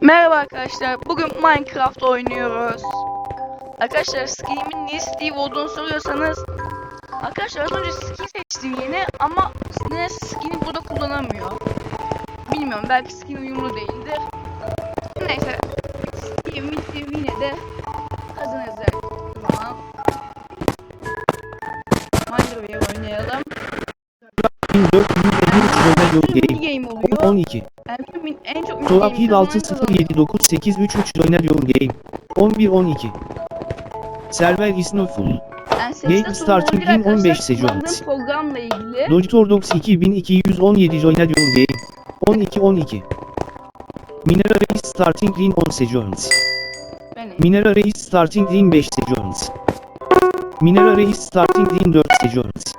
Merhaba arkadaşlar. Bugün Minecraft oynuyoruz. Arkadaşlar skinimin niye Steve olduğunu soruyorsanız Arkadaşlar az önce skin seçtim yine ama ne skin'i burada kullanamıyor. Bilmiyorum belki skin uyumlu değildir. Neyse. Steve, Steve yine de her zaman. Minecraft oynayalım. 1453 Roma Yol Mini Game. game oluyor. 12. En, en çok mini Tuhaf game Hil kazanan 607983 Döner Yol Game. 11 12. Server is no full. Yani Game starting sunumları in 15 arkadaşlar seconds. programla ilgili. Logitorox 2217 Döner Yol Game. 12 12. Mineral is starting in 10 seconds. Mineral is starting in 5 seconds. Mineral is starting in 4 seconds.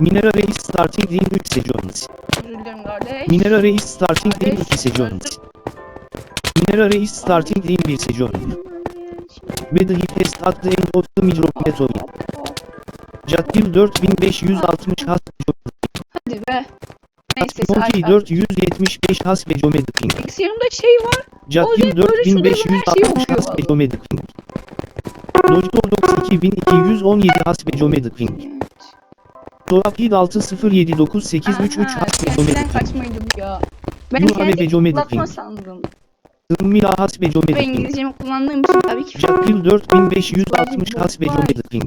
Mineral is starting in 3 seconds. Özür dilerim kardeş. Mineral is starting in 2 seconds. Mineral is starting in 1 second. With the highest at the end of the microplateau. Jatil 4560 has Hadi be. Neyse Alper. 475 has ve geometry. Bilgisayarımda şey var. Şey 4560 has ve geometry. Logitorox 2217 has ve geometry. Dolapil 6079833 Aha, has ve Eskiden geometry. kaçmaydı bu ya. Ben kendi kullanma sandım. Ilmila has ve Ve geometry. İngilizcemi kullandığım için tabii ki. Jatil 4560 has ve geometry.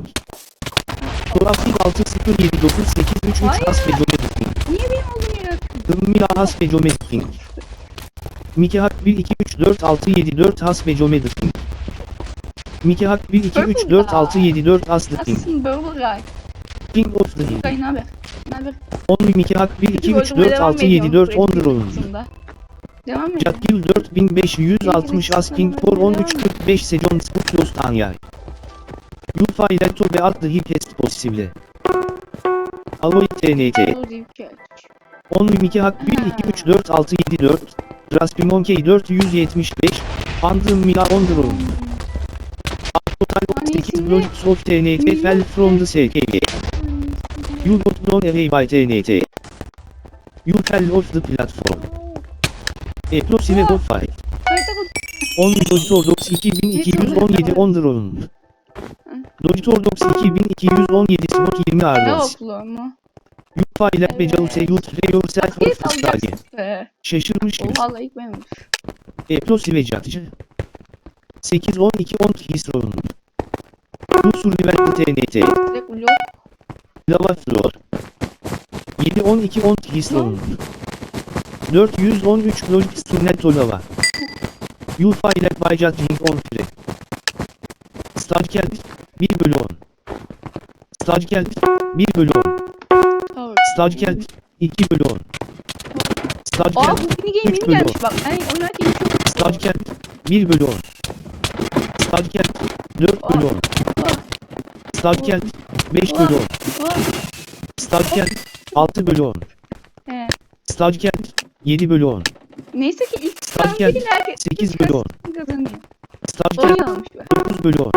Dolapil 6079833 has ve geometry. Niye benim oğlum ya? Ilmila has ve geometry. Miki Hak 1 2 3 4 6 7 4 has ve geometry. Miki Hak 1 2 3 4 6 7 4 has the king. Of the hill. Ne haber? Ne haber? 10 Miki Hak 1 2 3 4 6 7 4 10 rolun. Devam et. Jatil 4560 asking for 13 45 seconds plus Tanya. You find to be at the highest possible. Aloy TNT. Logic. 10 Mimiki Hak 1 2 3 4 6 7 4. Raspy Monkey 475. Phantom Mila on the road. 8 blocks of TNT fell from the SKG. You got blown away by TNT. You fell off the platform. Explosive of 5. Harita bu. 10 Dogitorox 2217 on the road. Dogitorox 2217 slot 20 Ne Ardas. okulu mu? You file becaluse you tray yourself Bir of the be. Şaşırmış gibi. Oha ilk benim. Explosive catıcı. 8 12 10 hisron. Bu survival TNT. Lava floor. 7 12 10 hisron. 413 logic sunneto lava. You file by judging on free. Stagkent 1 bölü 10. Stagkent 1 bölü 10. Tower. Stagkent 2 bölü 10. Aa Stagkent bu mini game üç yeni bölü gelmiş bak. Ben oynarken çok Stagkent 1 bölü 10. Stagkent 4 bölü 10. Stagkent 5 bölü 10. Aa, Stagkent 6 bölü 10. he. Stagkent 7 bölü 10. Neyse ki ilk bir herkes 8 bölü 10. kazanıyor. Stagkent Oyun almış be. 9 bölü 10.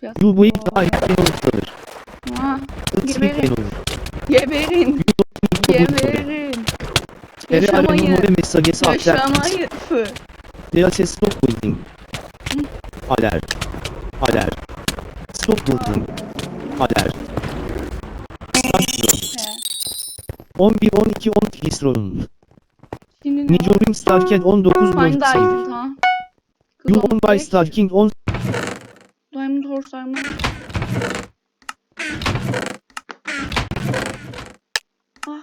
Kıyas. You wait daha iyi olur. Aa, It's Geberin. big olur. Geberin. Geberin. Ere aramın Yaşamayı. more mesajesi aktar. Yaşamayı. Fı. Deace stop building. Alert. Alert. Building. Alert. Start He. 11 12 10 hisron. Şimdi ne var? Nijorim Starken 19 Find World Save. item ha. Kız on by olmuş. Starking 10 Diamond Horse Armor. Ah,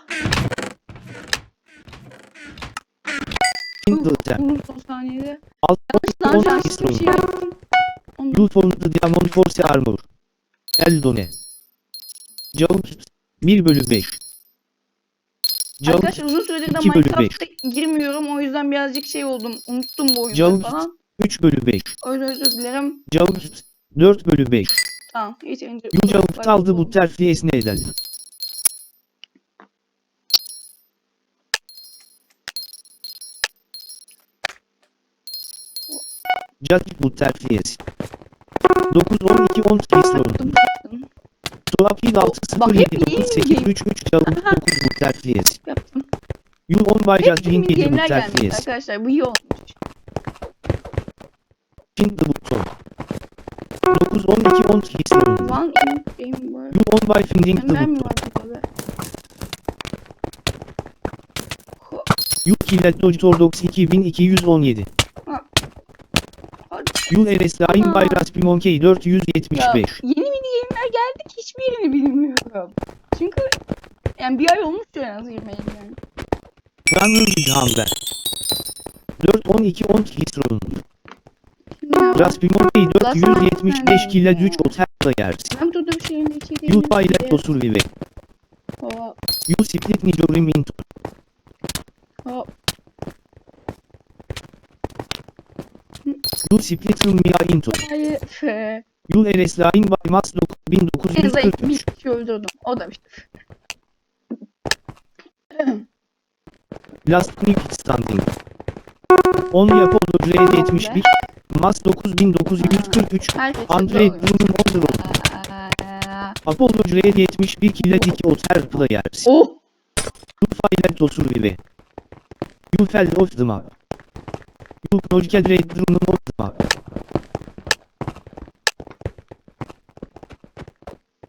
Dota. bunun son saniyede. Alt Lan 10 şanslı bir hisron. şey yaptım. You found the Diamond Force Armor. Eldone. Jaunt 1 bölü 5. Jaunt Arkadaşlar uzun süredir de 2 bölü Minecraft'a girmiyorum. O yüzden birazcık şey oldum. Unuttum bu oyunu Jaunt falan. 3 bölü 5. O yüzden özür dilerim. Jaunt 4 bölü 5. Tamam. Yeterince. You Jaunt aldı bu terfi esneden. Judge bu terfiyesi. 9 12 10 hisron. Baktım. Tuhaf Bak, 6 0 hep 7 9 iyi 8 mi? 3 3 Jaunt 9 bu terfiyesi. Yaptım. You on mini bu game'ler gelmiş terfiyesi. arkadaşlar. Bu iyi olmuş. Change the button. 9 12 on his room. One in game var. You on by finding the button. killed Dodge Tordox 2217. Arrest Line Aa. Raspy Monkey Ya, 475. yeni mini game'ler geldi ki hiçbirini bilmiyorum. Çünkü yani bir ay olmuş en az girmeyeli yani. Runner with Hunger. 4 12 on his room. Raspy Monkey 475 killed 3 otel players. Ben burada bir şeyin içi You pilot to survive. You split Nijorim into. hop. You split Lumia into. Hayır. Arrest Line by En zayıf bir 1943. kişi öldürdüm. O da bir Last Nick Standing. Only Apollo Red 71. Mass 9943. Herkes Andre Bruno Wonder Aa, Apollo Red 71 killed 2 otel players. Oh! You failed to survive. You fell off the map. The map.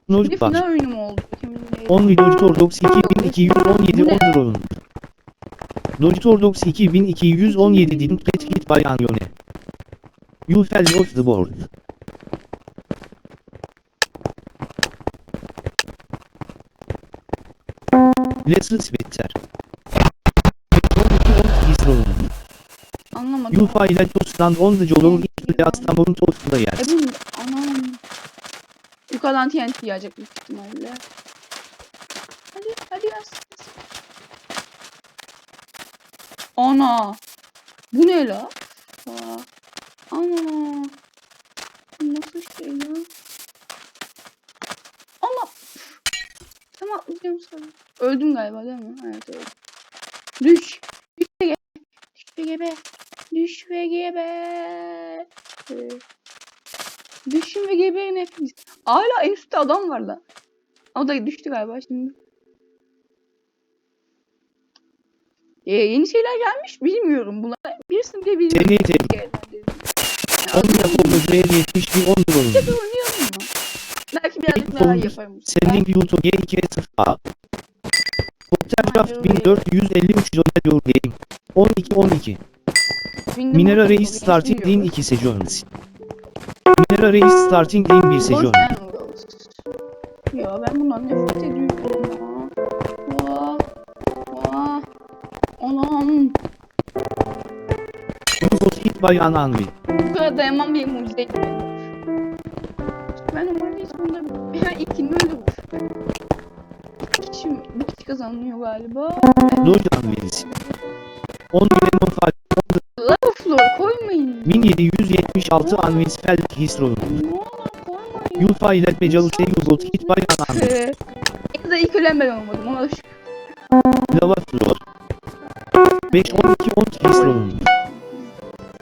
Bir Noj final var. oyunu mu oldu? Kimin neydi? Only Dodge Tordox 2217 Bu ne? on the road. Dodge Tordox 2217 didn't get hit by Anione. You fell off the board. Let's better. Anlamadım. You failed to stand on the the last amount of players. Emin anam. Yukarıdan TNT yağacak büyük ihtimalle. Hadi hadi yaz. Ana. Bu ne la? Aa. Ana. Nasıl şey ya? Allah. Tamam atlayacağım sana. Öldüm galiba değil mi? Evet öldüm. Düş. Düş ve gebe. Düş ve gebe. Düş ve gebe. Ee, Düşün ve geberin hepiniz. Hala en üstte adam var lan. O da düştü galiba şimdi. Ee, yeni şeyler gelmiş bilmiyorum. Bunlar birisini bile bilmiyorum. TNT. Only Apollo Red 71 on road. Tekrar oynayalım mı? Belki birazcık daha yaparım. Sending you to G2 A. Watercraft 1453 Jonet Your Game. 12 12. Windham Mineral oluyor, starting bilmiyorum. in 2 sezons. Mineral Race starting in 1 Los sezon. Angeles. Ya ben bundan nefret ediyorum ya. Vah. Vah. Anam. Got hit by an anvil. Bu kadar dayanmam bir mucize gibi. Ben normalde hiç bunda her ilkini öyle vur. Kişi, bir kişi kazanıyor galiba. Dodge anvils. Only Lemon Fall. Lava floor koymayın. 1776 anvils fell his room. Ne olur koymayın. You failed Bejaluse you got hit by an anvil. Ee, en de ilk ölen ben olmadım. Ona şükür. Lava floor. 5 12 on his room.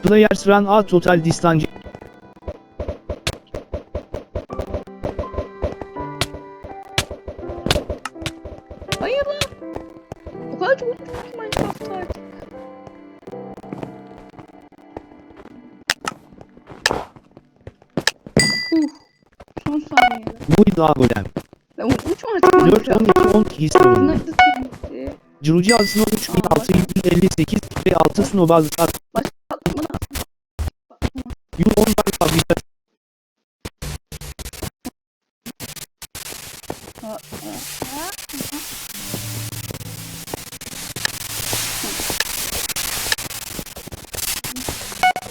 Players run a total distance. Bu iddia golem. Unutmuşum artık 4 Minecraft'ı. 12 on his room. Nasıl kendisi? Curucu Asno 3658 ve 6 Snowball'lar. Başka patlama lazım. You on by fabrika.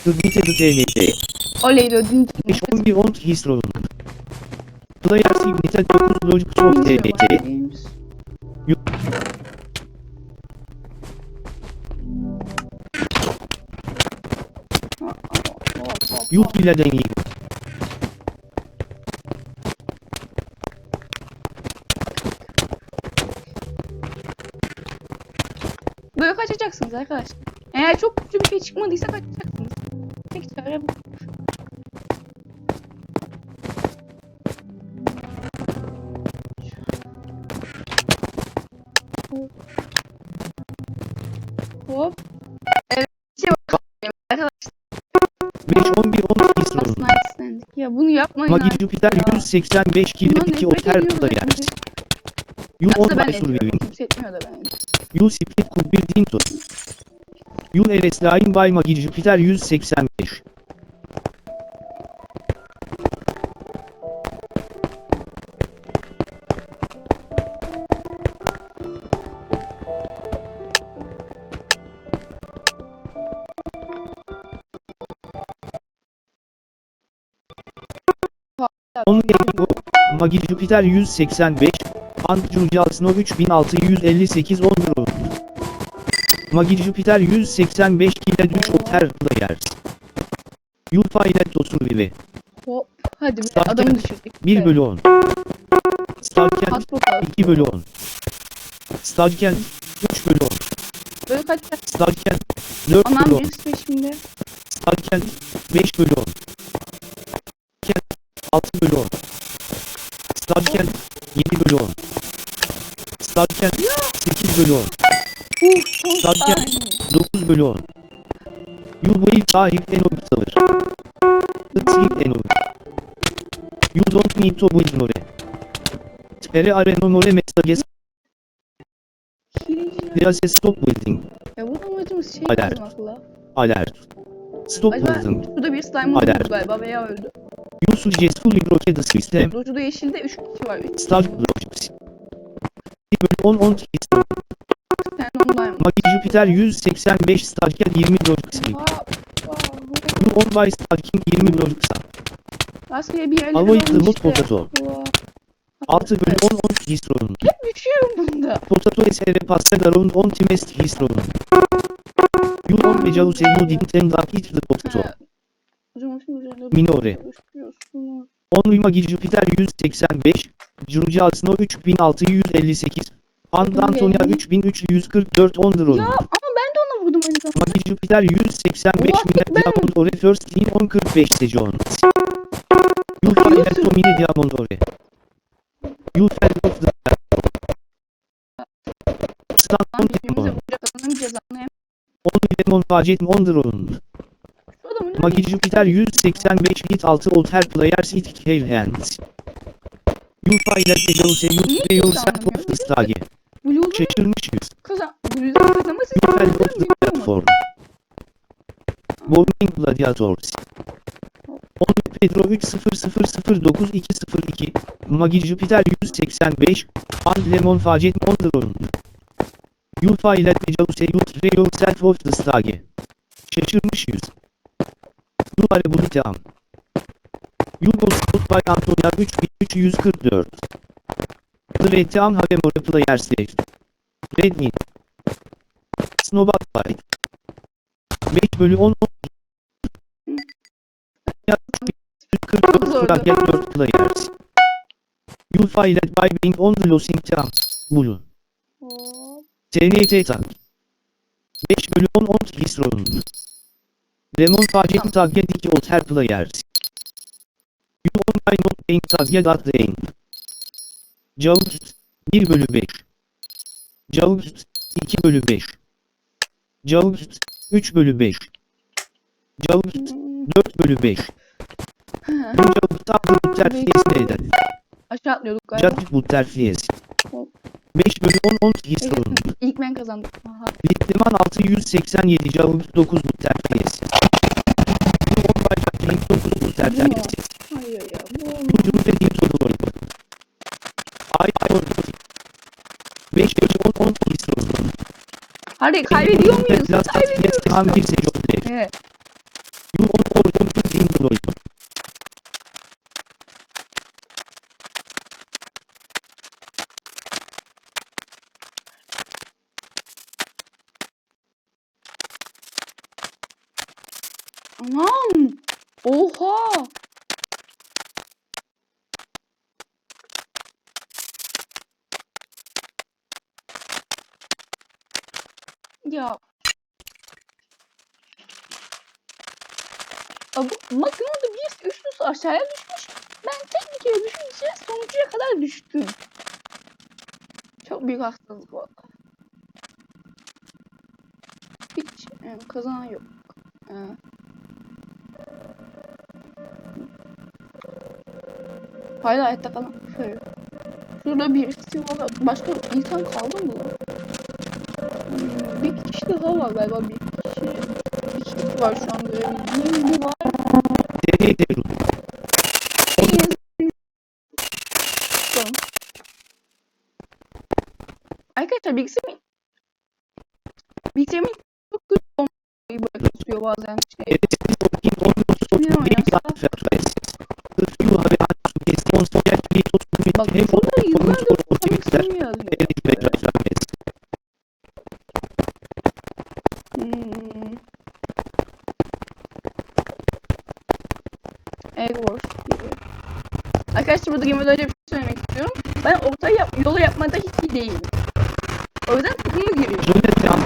Hürriyete TNT. Oley dördüncü. 5 11 on his room. Player Signature 9 Logic. You kill an enemy. Böyle kaçacaksınız arkadaşlar. Eğer çok güçlü bir şey çıkmadıysa kaçacaksınız. Ya bunu yapmayın Magi artık Jupiter ya. 185 kilo Bundan 2 nefret Otter ediyorum Players. ben. You Aslında ben ediyorum. Surviving. Kimse etmiyor da ben ediyorum. You Split Cook 1 Dinto. You LS Line by Magi Jupiter 185. Onun Ego, Magi Jupiter 185, Ant Jurjal Snow 3658 10 euro. Magi Jupiter 185 kile düş oter players. Yulfa ile Tosurvive. Hop. Hadi bir adamı düşürdük. 1 Evet. bölü 10. Starken At bakalım. 2 bölü 10. Starken 3 bölü 10. Böyle kaç Starken 4 Anam bölü 10. birisi peşimde. Starken 5 bölü 10. Starken 6 bölü 10. Starken 7 bölü 10. Starken 8 bölü 10. Uf son Starken saniye. 9 bölü 10. Yubayı sahip en tavır. Itsik en You don't need to more. Tere areno more messages. Hileciler. There's a stop building. Ya bu amacımız şey Alert. Alert. Stop Acaba building. şurada bir slime oldu galiba veya öldü. You successfully broke the system. Doju'da yeşilde 3 kişi var. Start kişi blocks. 1 bölü 10 10 system. Sen online. Magi Jupiter 185 Starken 20 blocks. Aa, aa, You on by Starking 20 blocks. Rastgele bir yerlere Avoid the işte. potato. Aa. 6 bölü 10 10 histron. Hep düşüyorum bunda. Potato esere passed around on timest histron. You already say you didn't up hit the post. Minore. Onuyma Jupiter 185, Giorgio Asno 3658, Andantonia 3344 on the road. Ya ama ben de ona vurdum aynı zamanda. Magi Jupiter 185 Mila Diamond Ore First Lean 1045 Sejon. You fell off the Mini Diamond Ore. You fell off the Sun 10 Diamond Ore. 10 Lemon Vajet Mondron. Magi Jupiter 185 Hit 6 Otter Players It Cave Hands. Yufa ile Tejose Yut ve Yosert of the Stage. Şaşırmışız. Kazan. Blues'un kazanması. Yufa the Platform. Bombing Gladiators. 10 Pedro 300090202 Magi Jupiter 185 And Lemon Fajet Mondron the road. Yufa ile Tejause Yut ve Yourself the Stage. Şaşırmış yüz. Duvare Buliteam. Yugo Scout by Antonia 3344. The Reteam Havemore Players Left. Redmi. Snowball Fight. 5 bölü 10 Ya 44 Zordu. Fraget 4 Players. Yufa ile by being on the losing team. Blue. TNT Tank. 5 bölü 10 10 Hisron. Lemon Facet Target 2 Otter Players. You on by not being target at the end. Jaust 1 bölü 5. Jaust 2 bölü 5. Jaust 3 bölü 5. Jaust Hmm. 4 bölü 5. Bu Jaust adlı bu terfiyesi neyden? Aşağı atlıyorduk galiba. Jaust bu terfiyesi. 5 bölü 10 10 18 sorulmuş. İlk ben kazandım. Aha. Bittiman 687 cevap 9 bu tertanesi. Bu 10 bayrak 9 bu tertanesi. Hayır ya. Bu cümle dediğim soru var. Ay ay oldu. 5 bölü 10 18 sorulmuş. Hadi kaybediyor muyuz? Kaybediyoruz. Tam bir seçim. Evet. Bu 10 18 Haksızlık bu. Hiç e, kazanan yok. E, Hala hayatta kalan. Şöyle. Şurada birisi var. Başka insan kaldı mı? Hmm, bir kişi daha var galiba. Bir kişi. Bir kişi var şu an görebildiğim. Bir var. DD Devru. Söylemek istiyorum. Ben orta yap yolu yapmada hiç iyi değilim. O yüzden takımı giriyorum. Jönet Team.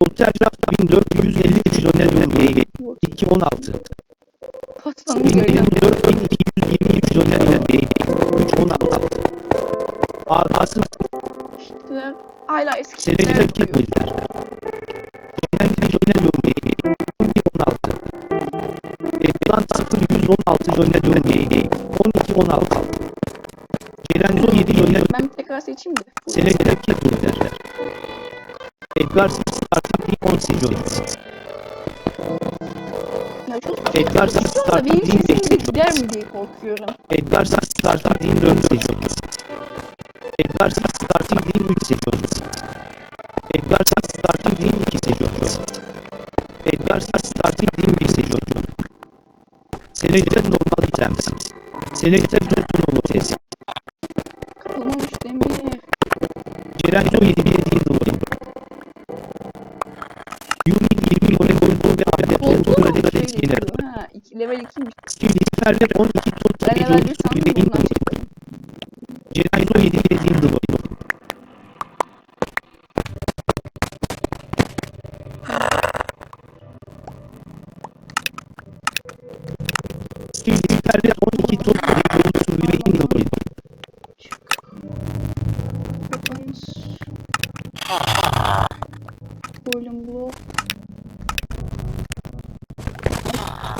Otel Craft 1453 Jönet Jönet 216. Pastanı göreceğim. 24223 Jönet Jönet 316. Ağası İşte hala eski şeyler. Jönet Jönet Jönet 16. Ekran 0116 Jönet Jönet 1216. Cerenzo 7 Jönet Ben bir tekrar seçeyim de. Selekte ki bilgiler. Edgar Starting 18 Jönet. Ya çok Edgar Şu anda Starting benim sesim de 18 gider mi diye korkuyorum. Edgar Starting 4 seçiyoruz. Edgar Starting 3 seçiyoruz. Edgar Starting 2 seçiyoruz. Edgar Starting 1 seçiyoruz. Selected normal items. Selected tal vez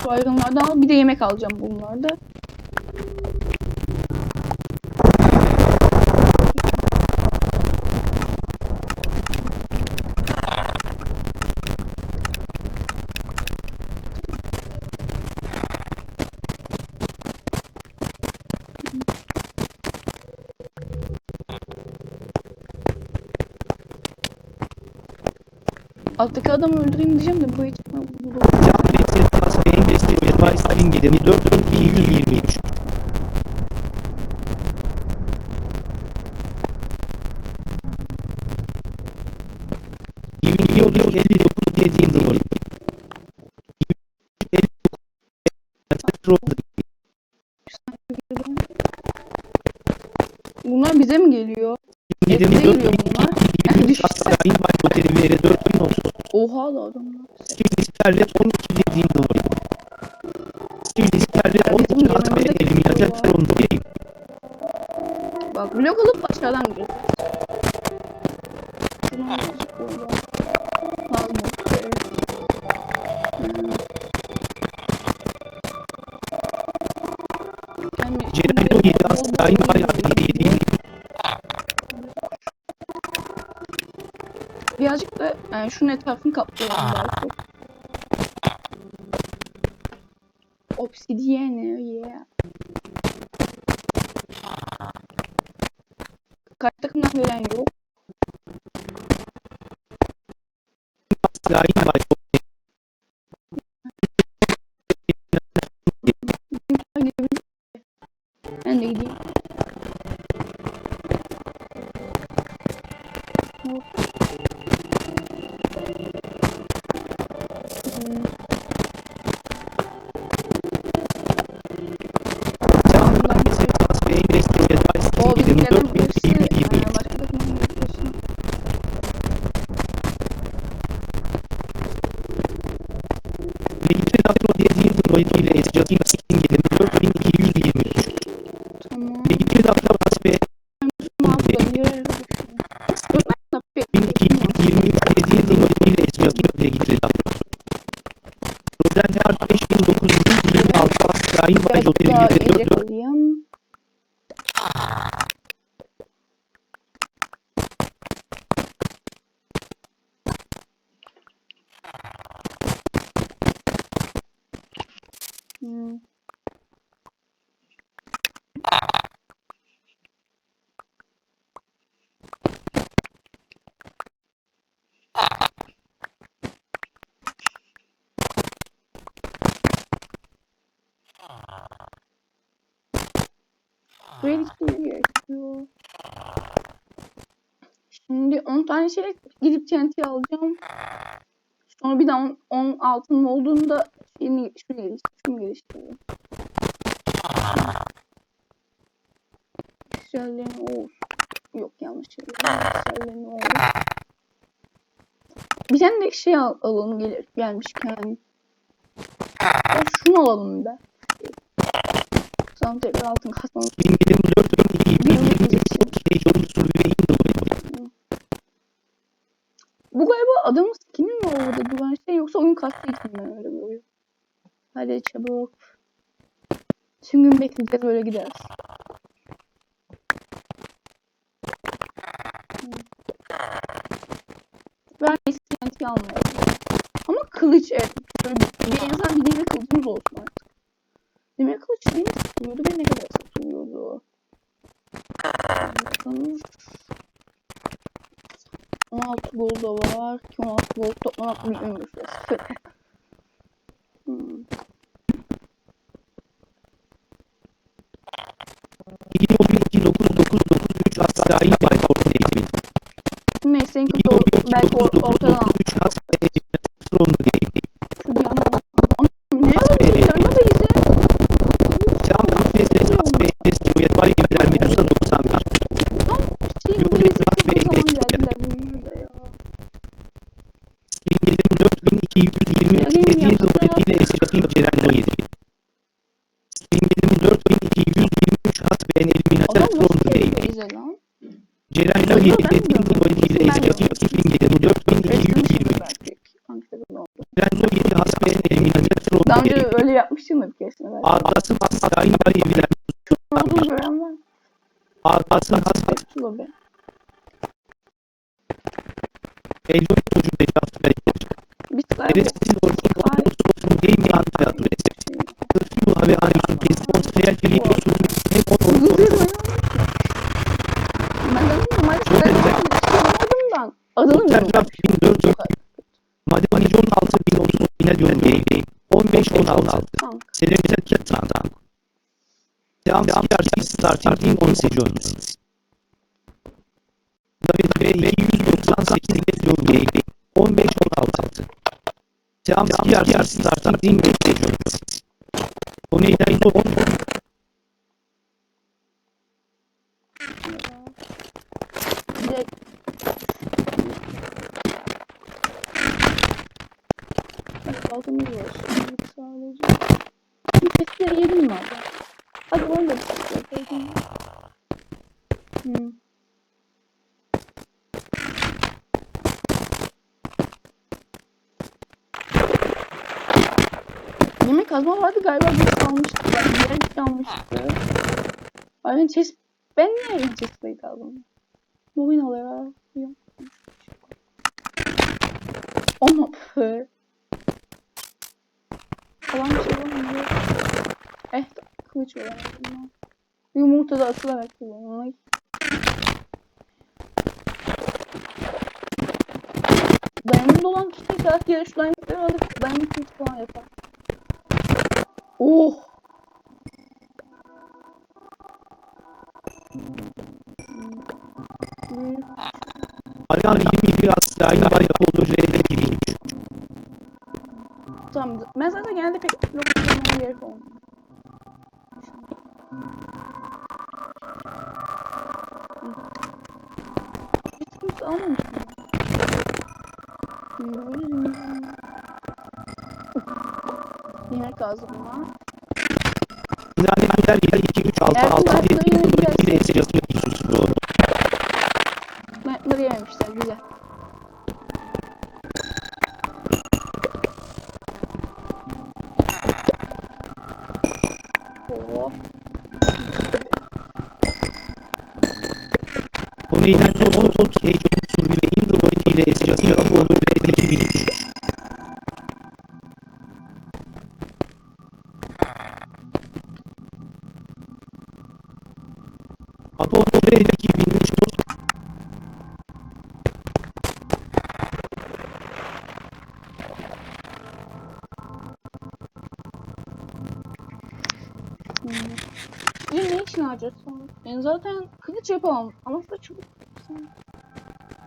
Şu ayrımlardan al. Bir de yemek alacağım bunlarda. Alttaki adamı öldüreyim diyeceğim de. Bu da- 42 bunlar. 23 Asgari Bay Oteli veri 4030. Oha da adamlar. 12 kaplayalım daha çok. Obsidian yeah. Kaç takımdan veren yok. Asgari Bay 1926 Şahin Baycı Oteli'nde 4 4 Hmm. Şimdi 10 tane şeyle gidip TNT alacağım. Sonra bir daha 10 altın olduğunda şeyini şunu geliştireyim. Şunu geliştireyim. Güzellerini Oğuz. Yok yanlış şey. Güzellerini Oğuz. Bir tane de şey al, alalım gelir, gelmişken. Ya şunu alalım be. Sonra tekrar altın kasmamız 1024 Stage ve Indie Bu galiba adamın skin'i mi orada duran şey yoksa oyun kastı mi öyle bir oyun? Hadi çabuk. Tüm gün bekleyeceğiz böyle gideriz. Ben iskenti almayayım. Ama kılıç evet. Böyle bir, bir insan bir demir kılıcımız olsun artık. Demir kılıç ne satılıyordu ve ne kadar satılıyordu? Bakalım. 16 gol da var. Ki 16 gol toplamak bilmiyoruz. hmm. 2012-9993 Asrail Baykort'un eğitimi. Neyse. Belki or ortadan önce öyle yapmıştım da bir keresinde. Ben. Adasın hastalığı yenilen Uzun gören var. Adasın hastalığı. be. Eylül çocuğu değil hafta belki. Biz Eres'in ortak olsun game yanında yaptı. Kırkı yıl haberi arıyorsun. Kesin ortaya kiri olsun. Hep onu olsun. Adını bilmiyorum. 1400 Madem 16.030 yine diyorum. 15-16. Selected Katan. Down Starting Starting Team 18. David Bey 298 John Bey 15-16. Down Starting Starting Team 18. Oneyden top 10. Direkt altını. Bir test yapalım. Hmm. Yemek kazma vardı galiba bir çalmıştı. Ben bir yere çalmıştı. Ay ben chest... Ben niye chest'leri kaldım? Bu oyun oluyor. Yok. Ama pı. Falan bir şey var mı? Eh var. aslında. Yumurta da atılarak kullanılır. Diamond olan kişi saat yarış diamondları alıp diamond kılıç falan yapar. Oh! Hmm. Ariana 21 Asrail Bay Apollo J'de gireyim Tamam. Ben zaten genelde pek blok kullanmam gerek olmuyor. Bana. İnanın Güler Gider 2 3 6 Eğer 6 bunlar 7 sayı 2 4 gelsin. 1 esir yazıyor Yusuf doğru. Bunları yememişler. Güzel. Oh. O nedenle 10 tot kılıç yapamam. Ama da çok...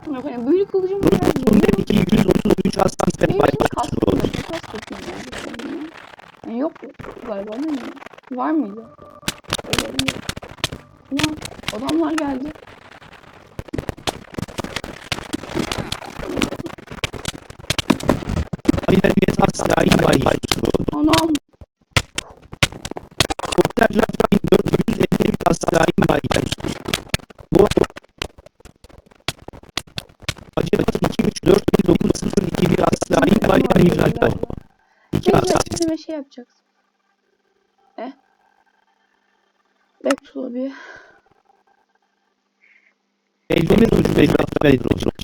Yok yani büyülü kılıcım var. Bunun 233 hastan sen baybaşlı yani. Yok galiba değil mi? Var mıydı? Öyle mi? Ulan adamlar geldi. Abi ben bir hastan baybaşlı peligroso